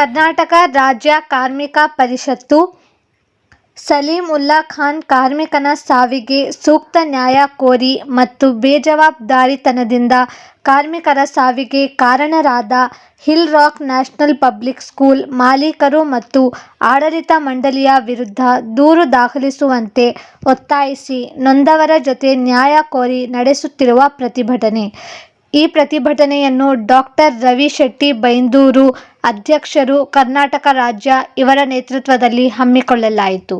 ಕರ್ನಾಟಕ ರಾಜ್ಯ ಕಾರ್ಮಿಕ ಪರಿಷತ್ತು ಸಲೀಂ ಉಲ್ಲಾ ಖಾನ್ ಕಾರ್ಮಿಕನ ಸಾವಿಗೆ ಸೂಕ್ತ ನ್ಯಾಯ ಕೋರಿ ಮತ್ತು ಬೇಜವಾಬ್ದಾರಿತನದಿಂದ ಕಾರ್ಮಿಕರ ಸಾವಿಗೆ ಕಾರಣರಾದ hill rock national public school ಮಾಲೀಕರು ಮತ್ತು ಆಡಳಿತ ಮಂಡಳಿಯ ವಿರುದ್ಧ ದೂರು ದಾಖಲಿಸುವಂತೆ ಒತ್ತಾಯಿಸಿ ನೊಂದವರ ಜೊತೆ ನ್ಯಾಯ ಕೋರಿ ನಡೆಸುತ್ತಿರುವ ಪ್ರತಿಭಟನೆ. ಈ ಪ್ರತಿಭಟನೆಯನ್ನು ಡಾಕ್ಟರ್ ರವಿ ಶೆಟ್ಟಿ ಬೈಂದೂರು ಅಧ್ಯಕ್ಷರು ಕರ್ನಾಟಕ ರಾಜ್ಯ ಇವರ ನೇತೃತ್ವದಲ್ಲಿ ಹಮ್ಮಿಕೊಳ್ಳಲಾಯಿತು.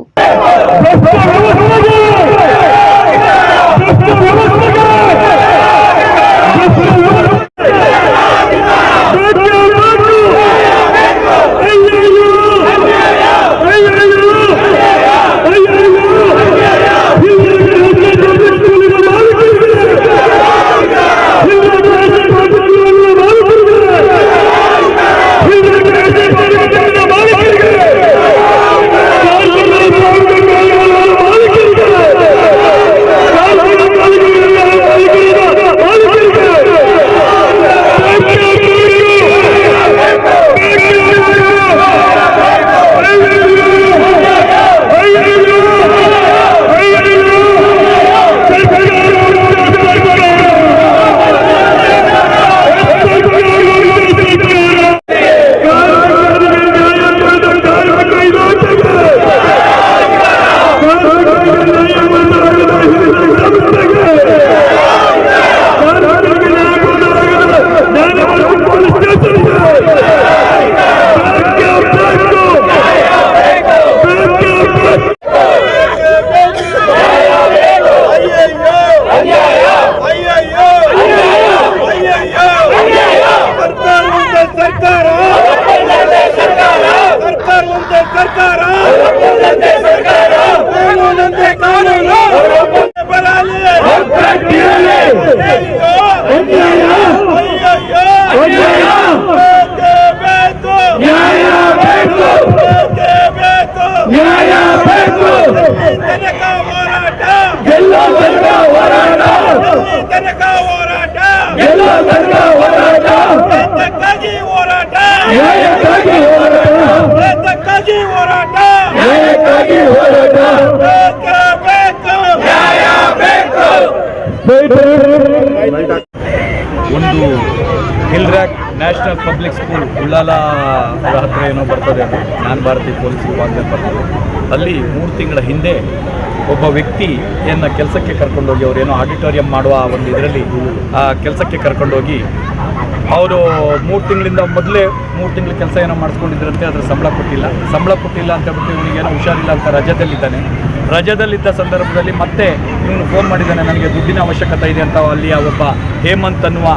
ಒಂದು hill rock national public school Ullal ಹತ್ರ ಏನೋ ಬರ್ತದೆ ಅದು ಜ್ಞಾನ ಭಾರತಿ ಪೊಲೀಸ್ ವಿಭಾಗದಲ್ಲಿ ಬರ್ತದೆ. ಅಲ್ಲಿ ಮೂರು ತಿಂಗಳ ಹಿಂದೆ ಒಬ್ಬ ವ್ಯಕ್ತಿ ವ್ಯಕ್ತಿಯನ್ನು ಕೆಲಸಕ್ಕೆ ಕರ್ಕೊಂಡೋಗಿ ಅವರೇನೋ ಆಡಿಟೋರಿಯಂ ಮಾಡುವ ಒಂದು ಇದರಲ್ಲಿ, ಆ ಕೆಲಸಕ್ಕೆ ಕರ್ಕೊಂಡೋಗಿ ಅವರು ಮೂರು ತಿಂಗಳಿಂದ ಮೊದಲೇ ಮೂರು ತಿಂಗಳ ಕೆಲಸ ಏನೋ ಮಾಡಿಸ್ಕೊಂಡಿದ್ರಂತೆ ಅದ್ರ ಸಂಬಳ ಕೊಟ್ಟಿಲ್ಲ. ಸಂಬಳ ಕೊಟ್ಟಿಲ್ಲ ಅಂತ ಹೇಳ್ಬಿಟ್ಟು ಇವನಿಗೇನೋ ಹುಷಾರಿಲ್ಲ ಅಂತ ರಜದಲ್ಲಿದ್ದಾನೆ. ರಜದಲ್ಲಿದ್ದ ಸಂದರ್ಭದಲ್ಲಿ ಮತ್ತೆ ಇವನು ಫೋನ್ ಮಾಡಿದ್ದಾನೆ ನನಗೆ ದುಡ್ಡಿನ ಅವಶ್ಯಕತೆ ಇದೆ ಅಂತ ಅಲ್ಲಿಯ ಒಬ್ಬ ಹೇಮಂತ್ ಅನ್ನುವ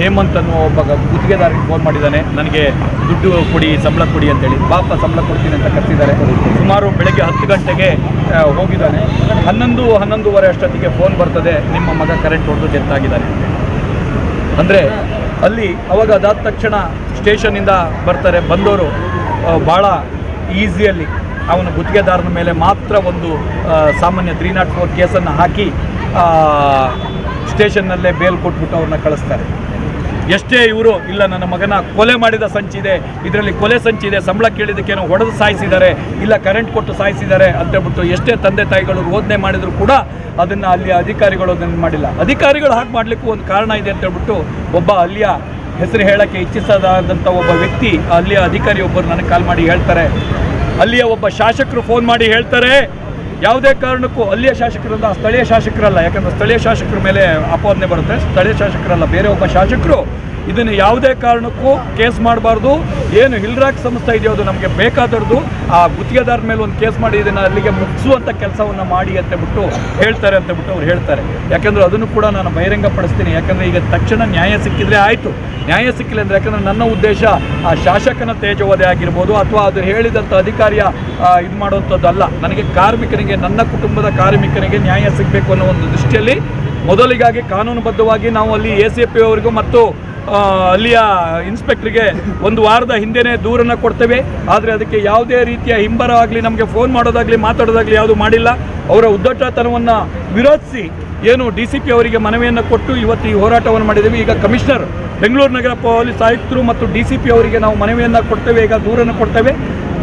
ಹೇಮಂತ್ ಅನ್ನುವ ಒಬ್ಬ ಗುತ್ತಿಗೆದಾರಿಗೆ ಫೋನ್ ಮಾಡಿದ್ದಾನೆ ನನಗೆ ದುಡ್ಡು ಕೊಡಿ, ಸಂಬಳ ಕೊಡಿ ಅಂತೇಳಿ. ಪಾಪ, ಸಂಬಳ ಕೊಡ್ತೀನಿ ಅಂತ ಕರೆಸಿದ್ದಾರೆ. ಸುಮಾರು ಬೆಳಗ್ಗೆ ಹತ್ತು ಗಂಟೆಗೆ ಹೋಗಿದ್ದಾನೆ. ಹನ್ನೊಂದು, ಹನ್ನೊಂದುವರೆ ಅಷ್ಟೊತ್ತಿಗೆ ಫೋನ್ ಬರ್ತದೆ. ನಿಮ್ಮ ಮಗ ಕರೆಂಟ್ ಹೊಡೆದು ಡೆತ್ ಆಗಿದ್ದಾನೆ. ಅಂದರೆ ಅಲ್ಲಿ ಅವಾಗ ಅದಾದ ತಕ್ಷಣ ಸ್ಟೇಷನಿಂದ ಬರ್ತಾರೆ ಬಂದವರು ಭಾಳ ಈಸಿಯಲ್ಲಿ ಅವನ ಗುತ್ತಿಗೆದಾರನ ಮೇಲೆ ಮಾತ್ರ ಒಂದು ಸಾಮಾನ್ಯ ತ್ರೀ ನಾಟ್ ಫೋರ್ ಕೇಸನ್ನು ಹಾಕಿ ಸ್ಟೇಷನ್ನಲ್ಲೇ ಬೇಲ್ ಕೊಟ್ಬಿಟ್ಟು ಅವ್ರನ್ನ ಕಳಿಸ್ತಾರೆ. ಎಷ್ಟೇ ಇವರು, ಇಲ್ಲ ನನ್ನ ಮಗನ ಕೊಲೆ ಮಾಡಿದ ಸಂಚಿದೆ ಇದರಲ್ಲಿ ಕೊಲೆ ಸಂಚಿದೆ ಸಂಬಳ ಕೇಳಿದ್ದಕ್ಕೇನೋ ಹೊಡೆದು ಸಾಯಿಸಿದ್ದಾರೆ, ಇಲ್ಲ ಕರೆಂಟ್ ಕೊಟ್ಟು ಸಾಯಿಸಿದ್ದಾರೆ ಅಂತೇಳ್ಬಿಟ್ಟು ಎಷ್ಟೇ ತಂದೆ ತಾಯಿಗಳು ರೋಧನೆ ಮಾಡಿದರೂ ಕೂಡ ಅದನ್ನು ಅಲ್ಲಿ ಅಧಿಕಾರಿಗಳು ಅದನ್ನು ಮಾಡಿಲ್ಲ. ಅಧಿಕಾರಿಗಳು ಹಾಗೆ ಮಾಡಲಿಕ್ಕೂ ಒಂದು ಕಾರಣ ಇದೆ ಅಂತ ಹೇಳ್ಬಿಟ್ಟು ಒಬ್ಬ ಅಲ್ಲಿಯ ಹೆಸರು ಹೇಳೋಕ್ಕೆ ಇಚ್ಛಿಸದಾದಂಥ ಒಬ್ಬ ವ್ಯಕ್ತಿ, ಅಲ್ಲಿಯ ಅಧಿಕಾರಿಯೊಬ್ಬರು ನನಗೆ ಕಾಲ್ ಮಾಡಿ ಹೇಳ್ತಾರೆ. ಅಲ್ಲಿಯ ಒಬ್ಬ ಶಾಸಕರು ಫೋನ್ ಮಾಡಿ ಹೇಳ್ತಾರೆ, ಯಾವುದೇ ಕಾರಣಕ್ಕೂ ಅಲ್ಲಿಯ ಶಾಸಕರಲ್ಲ, ಸ್ಥಳೀಯ ಶಾಸಕರಲ್ಲ. ಯಾಕಂದ್ರೆ ಸ್ಥಳೀಯ ಶಾಸಕರ ಮೇಲೆ ಆಪಾದನೆ ಬರುತ್ತೆ. ಸ್ಥಳೀಯ ಶಾಸಕರಲ್ಲ, ಬೇರೆ ಒಬ್ಬ ಶಾಸಕರು ಇದನ್ನು ಯಾವುದೇ ಕಾರಣಕ್ಕೂ ಕೇಸ್ ಮಾಡಬಾರ್ದು. ಏನು ಹಿಲ್ರಾಕ್ ಸಂಸ್ಥೆ ಇದೆಯೋ ಅದು ನಮಗೆ ಬೇಕಾದವ್ರದ್ದು ಆ ಗುತ್ತಿಗೆದಾರ ಮೇಲೆ ಒಂದು ಕೇಸ್ ಮಾಡಿ ಇದನ್ನು ಅಲ್ಲಿಗೆ ಮುಗಿಸುವಂಥ ಕೆಲಸವನ್ನು ಮಾಡಿ ಅಂತ ಬಿಟ್ಟು ಹೇಳ್ತಾರೆ ಅಂತ ಬಿಟ್ಟು ಅವ್ರು ಹೇಳ್ತಾರೆ. ಯಾಕಂದ್ರೆ ಅದನ್ನು ಕೂಡ ನಾನು ಬಹಿರಂಗಪಡಿಸ್ತೀನಿ. ಯಾಕಂದರೆ ಈಗ ತಕ್ಷಣ ನ್ಯಾಯ ಸಿಕ್ಕಿದ್ರೆ ಆಯಿತು. ನ್ಯಾಯ ಸಿಕ್ಕಿಲ್ಲ ಅಂದರೆ ಯಾಕಂದರೆ ನನ್ನ ಉದ್ದೇಶ ಆ ಶಾಸಕನ ತೇಜವದೆ ಆಗಿರ್ಬೋದು ಅಥವಾ ಅದು ಹೇಳಿದಂಥ ಅಧಿಕಾರಿಯ ಇದು ಮಾಡುವಂಥದ್ದಲ್ಲ ನನಗೆ ಕಾರ್ಮಿಕನಿಗೆ, ನನ್ನ ಕುಟುಂಬದ ಕಾರ್ಮಿಕನಿಗೆ ನ್ಯಾಯ ಸಿಗಬೇಕು ಅನ್ನೋ ಒಂದು ದೃಷ್ಟಿಯಲ್ಲಿ ಮೊದಲಿಗಾಗಿ ಕಾನೂನುಬದ್ಧವಾಗಿ ನಾವು ಅಲ್ಲಿ ಎ ಸಿ ಮತ್ತು ಅಲ್ಲಿಯ ಇನ್ಸ್ಪೆಕ್ಟ್ರಿಗೆ ಒಂದು ವಾರದ ಹಿಂದೆನೇ ದೂರನ್ನು ಕೊಡ್ತೇವೆ. ಆದರೆ ಅದಕ್ಕೆ ಯಾವುದೇ ರೀತಿಯ ಹಿಂಬರ ಆಗಲಿ, ನಮಗೆ ಫೋನ್ ಮಾಡೋದಾಗಲಿ, ಮಾತಾಡೋದಾಗಲಿ ಯಾವುದು ಮಾಡಿಲ್ಲ. ಅವರ ಉದ್ದಟತನವನ್ನು ವಿರೋಧಿಸಿ ಏನು ಡಿ ಸಿ ಪಿ ಅವರಿಗೆ ಮನವಿಯನ್ನು ಕೊಟ್ಟು ಇವತ್ತು ಈ ಹೋರಾಟವನ್ನು ಮಾಡಿದ್ದೀವಿ. ಈಗ ಕಮಿಷನರ್, ಬೆಂಗಳೂರು ನಗರ ಪೊಲೀಸ್ ಆಯುಕ್ತರು ಮತ್ತು ಡಿ ಸಿ ಪಿ ಅವರಿಗೆ ನಾವು ಮನವಿಯನ್ನು ಕೊಡ್ತೇವೆ. ಈಗ ದೂರನ್ನು ಕೊಡ್ತೇವೆ.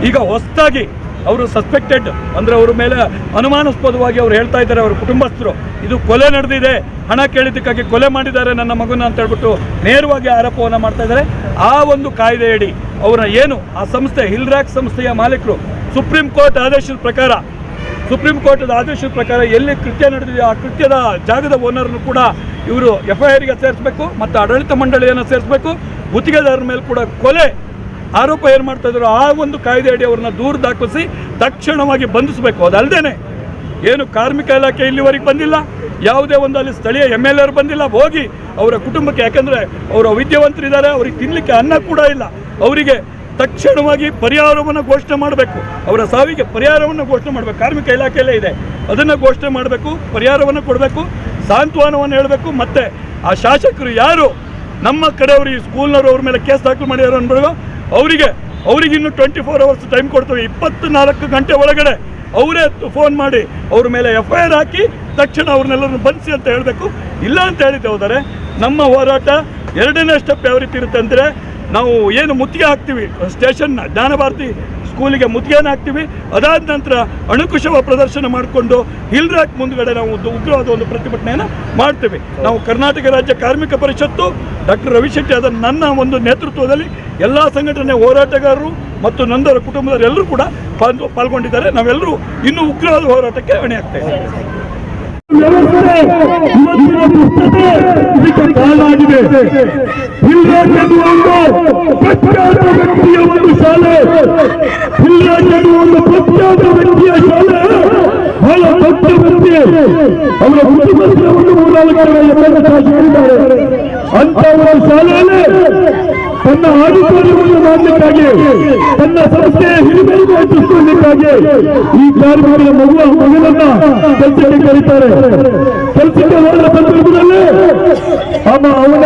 ಈಗ ಹೊಸದಾಗಿ ಅವರು ಸಸ್ಪೆಕ್ಟೆಡ್ ಅಂದರೆ ಅವ್ರ ಮೇಲೆ ಅನುಮಾನಾಸ್ಪದವಾಗಿ ಅವ್ರು ಹೇಳ್ತಾ ಇದ್ದಾರೆ ಅವರ ಕುಟುಂಬಸ್ಥರು. ಇದು ಕೊಲೆ ನಡೆದಿದೆ. ಹಣ ಕೇಳಿದ್ದಕ್ಕಾಗಿ ಕೊಲೆ ಮಾಡಿದ್ದಾರೆ ನನ್ನ ಮಗನ ಅಂತ ಹೇಳ್ಬಿಟ್ಟು ನೇರವಾಗಿ ಆರೋಪವನ್ನು ಮಾಡ್ತಾ ಇದ್ದಾರೆ. ಆ ಒಂದು ಕಾಯ್ದೆಯಡಿ ಅವರ ಏನು, ಆ ಸಂಸ್ಥೆ, ಹಿಲ್ರಾಕ್ ಸಂಸ್ಥೆಯ ಮಾಲೀಕರು ಸುಪ್ರೀಂ ಕೋರ್ಟ್ ಆದೇಶದ ಪ್ರಕಾರ ಸುಪ್ರೀಂ ಕೋರ್ಟ್ ಆದೇಶದ ಪ್ರಕಾರ ಎಲ್ಲಿ ಕೃತ್ಯ ನಡೆದಿದೆಯೋ ಆ ಕೃತ್ಯದ ಜಾಗದ ಓನರ್ನು ಕೂಡ ಇವರು ಎಫ್ ಐ ಆರ್ಗೆ ಸೇರಿಸಬೇಕು, ಮತ್ತು ಆಡಳಿತ ಮಂಡಳಿಯನ್ನು ಸೇರಿಸಬೇಕು. ಗುತ್ತಿಗೆದಾರರ ಮೇಲೆ ಕೂಡ ಕೊಲೆ ಆರೋಪ ಏನು ಮಾಡ್ತಾ ಇದ್ರು? ಆ ಒಂದು ಕಾಯ್ದೆ ಅಡಿ ಅವ್ರನ್ನ ದೂರ ದಾಖಲಿಸಿ ತಕ್ಷಣವಾಗಿ ಬಂಧಿಸಬೇಕು. ಅದಲ್ಲದೆ ಏನು ಕಾರ್ಮಿಕ ಇಲಾಖೆ ಇಲ್ಲಿವರೆಗೆ ಬಂದಿಲ್ಲ, ಯಾವುದೇ ಒಂದು ಅಲ್ಲಿ ಸ್ಥಳೀಯ ಎಂ ಎಲ್ ಎರು ಬಂದಿಲ್ಲ, ಹೋಗಿ ಅವರ ಕುಟುಂಬಕ್ಕೆ, ಯಾಕಂದರೆ ಅವರ ವಿದ್ಯಾವಂತರಿದ್ದಾರೆ, ಅವ್ರಿಗೆ ತಿನ್ನಲಿಕ್ಕೆ ಅನ್ನ ಕೂಡ ಇಲ್ಲ. ಅವರಿಗೆ ತಕ್ಷಣವಾಗಿ ಪರಿಹಾರವನ್ನು ಘೋಷಣೆ ಮಾಡಬೇಕು. ಅವರ ಸಾವಿಗೆ ಪರಿಹಾರವನ್ನು ಘೋಷಣೆ ಮಾಡಬೇಕು. ಕಾರ್ಮಿಕ ಇಲಾಖೆಯಲ್ಲೇ ಇದೆ. ಅದನ್ನು ಘೋಷಣೆ ಮಾಡಬೇಕು, ಪರಿಹಾರವನ್ನು ಕೊಡಬೇಕು, ಸಾಂತ್ವನವನ್ನು ಹೇಳಬೇಕು. ಮತ್ತು ಆ ಶಾಸಕರು ಯಾರು? ನಮ್ಮ ಕಡೆಯವರು, ಈ ಸ್ಕೂಲ್ನವರು ಅವ್ರ ಮೇಲೆ ಕೇಸ್ ದಾಖಲು ಮಾಡಿದಾರೆ ಅನ್ಬೋದು ಅವರಿಗೆ ಅವರಿಗಿನ್ನು ಟ್ವೆಂಟಿ ಫೋರ್ ಅವರ್ಸ್ ಟೈಮ್ ಕೊಡ್ತೇವೆ. ಇಪ್ಪತ್ನಾಲ್ಕು ಗಂಟೆ ಒಳಗಡೆ ಅವರೇ ಫೋನ್ ಮಾಡಿ, ಅವ್ರ ಮೇಲೆ ಎಫ್ ಐ ಆರ್ ಹಾಕಿ, ತಕ್ಷಣ ಅವ್ರನ್ನೆಲ್ಲರನ್ನು ಬಂಧಿಸಿ ಅಂತ ಹೇಳಬೇಕು. ಇಲ್ಲ ಅಂತ ಹೇಳಿದ್ದೆ ಹೋದರೆ, ನಮ್ಮ ಹೋರಾಟ ಎರಡನೇ ಸ್ಟೆಪ್ ಯಾವ ರೀತಿ ಇರುತ್ತೆ ಅಂದರೆ, ನಾವು ಏನು ಮುತ್ತಿಗೆ ಹಾಕ್ತೀವಿ, ಸ್ಟೇಷನ್ನ, ಜ್ಞಾನಭಾರತಿ ಸ್ಕೂಲಿಗೆ ಮುತ್ತಿಗೆಯನ್ನು ಹಾಕ್ತೀವಿ. ಅದಾದ ನಂತರ ಅಣುಕುಶವ ಪ್ರದರ್ಶನ ಮಾಡಿಕೊಂಡು ಹಿಲ್ ರಾಕ್ ಮುಂದ್ಗಡೆ ನಾವು ಒಂದು ಉಗ್ರವಾದ ಒಂದು ಪ್ರತಿಭಟನೆಯನ್ನು ಮಾಡ್ತೀವಿ. ನಾವು ಕರ್ನಾಟಕ ರಾಜ್ಯ ಕಾರ್ಮಿಕ ಪರಿಷತ್ತು ಡಾಕ್ಟರ್ ರವಿಶೆಟ್ಟಿ ಅದರ ನನ್ನ ಒಂದು ನೇತೃತ್ವದಲ್ಲಿ ಎಲ್ಲ ಸಂಘಟನೆ ಹೋರಾಟಗಾರರು ಮತ್ತು ನಂದರ ಕುಟುಂಬದವರೆಲ್ಲರೂ ಕೂಡ ಪಾಲ್ಗೊ- ಪಾಲ್ಗೊಂಡಿದ್ದಾರೆ. ನಾವೆಲ್ಲರೂ ಇನ್ನೂ ಉಗ್ರವಾದ ಹೋರಾಟಕ್ಕೆ ಹೊಣೆ ಇವತ್ತಿನ ದುಷ್ಟತೆ ಇದಕ್ಕೆ ಕಾಲಾಗಿದೆ. ಹಿಲ್ರಾಜ್ ಎನ್ನುವ ಒಂದು ಪ್ರಖ್ಯಾತ ವ್ಯಕ್ತಿಯ ಒಂದು ಶಾಲೆ. ಹಿಲ್ರಾಜ್ ಎನ್ನುವ ಒಂದು ಪ್ರಖ್ಯಾತ ವ್ಯಕ್ತಿಯ ಶಾಲೆ. ಬಹಳ ದೊಡ್ಡ ವ್ಯಕ್ತಿ. ಅವರ ಕುಟುಂಬಸ್ಥರ ಒಂದು ಮೂರ್ನಾಲ್ಕು ಜನ ಎಮ್ಮೆ ಶಾಸಕರಿದ್ದಾರೆ ಅಂತ ಒಂದು ಶಾಲೆಯಲ್ಲಿ ತನ್ನ ಆಡಿಟೋರಿಯಂ ಮಾಡಲಿಕ್ಕಾಗಿ, ತನ್ನ ಸಂಸ್ಥೆಯ ಹಿರಿಮೆಯನ್ನು ಹೆಚ್ಚಿಸಿಕೊಳ್ಳಲಿಕ್ಕಾಗಿ ಈ ಕಾರ್ಯಕ್ರಮದ ಮಗುವ ಮಗುವನ್ನ ಕೆಲಸಕ್ಕೆ ಕರೀತಾರೆ. ಕೆಲಸಕ್ಕೆ ಹೋದ ಸಂದರ್ಭದಲ್ಲಿ ಅಮ್ಮ ಅವನ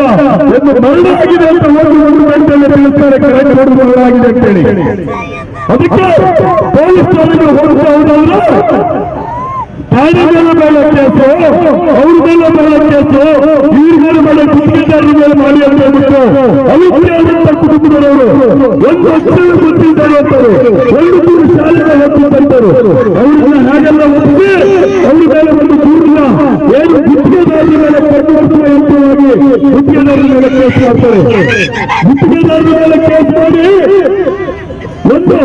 ಒಂದು ಮರಣ ಆಗಿದೆ ಅಂತ ಒಂದು ಒಂದು ಗಂಟೆಯಲ್ಲಿ ತಿಳಿಸ್ತಾರೆ ಕರೆಕ್ಟ್ ಒಂದು ಮರಣ ಆಗಿದೆ ಅಂತೇಳಿ ಅದಕ್ಕೆ ಪೊಲೀಸ್ ಠಾಣೆಗೆ ಹೋಗ್ತಾ ಹೋದವರು ಠಾಣೆ ಮೇಲೆ ಮೇಲೆ ಕೇಸು ಅವ್ರ ಮೇಲೆ ಮೇಲೆ ಕೇಸು ಇವ್ರ ಮೇಲೆ ಮೇಲೆ ಗುತ್ತಿಗೆದಾರರ ಮೇಲೆ ಮಾಡಿ ಅಂತ ಹೇಳ್ಬಿಟ್ಟು ಅವಿದ್ಯಾವಂತ ಕುಟುಂಬದವರು ಒಂದು ಅಕ್ಷರ ಗೊತ್ತಿದ್ದಾರೆ ಅಂತಾರೆ ಒಂದು ಮೂರು ಶಾಲೆಗೆ ಓದ್ತಿದ್ದಂತರು ಅವ್ರನ್ನ ಹಾಗೆಲ್ಲ ಒಪ್ಪಿಸಿ ಅವ್ರ ಮೇಲೆ ಒಂದು ಗುತ್ತಿಗೆದಾರರ ಮೇಲೆ ಕೇಸ್ ಮಾಡ್ತಾರೆ. ಗುತ್ತಿಗೆದಾರರ ಮೇಲೆ ಕೇಸ್ ಮಾಡಿ. ಒಂದು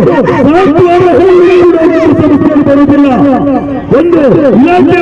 ಬರುವುದಿಲ್ಲ ಒಂದು ಇಲಾಖೆ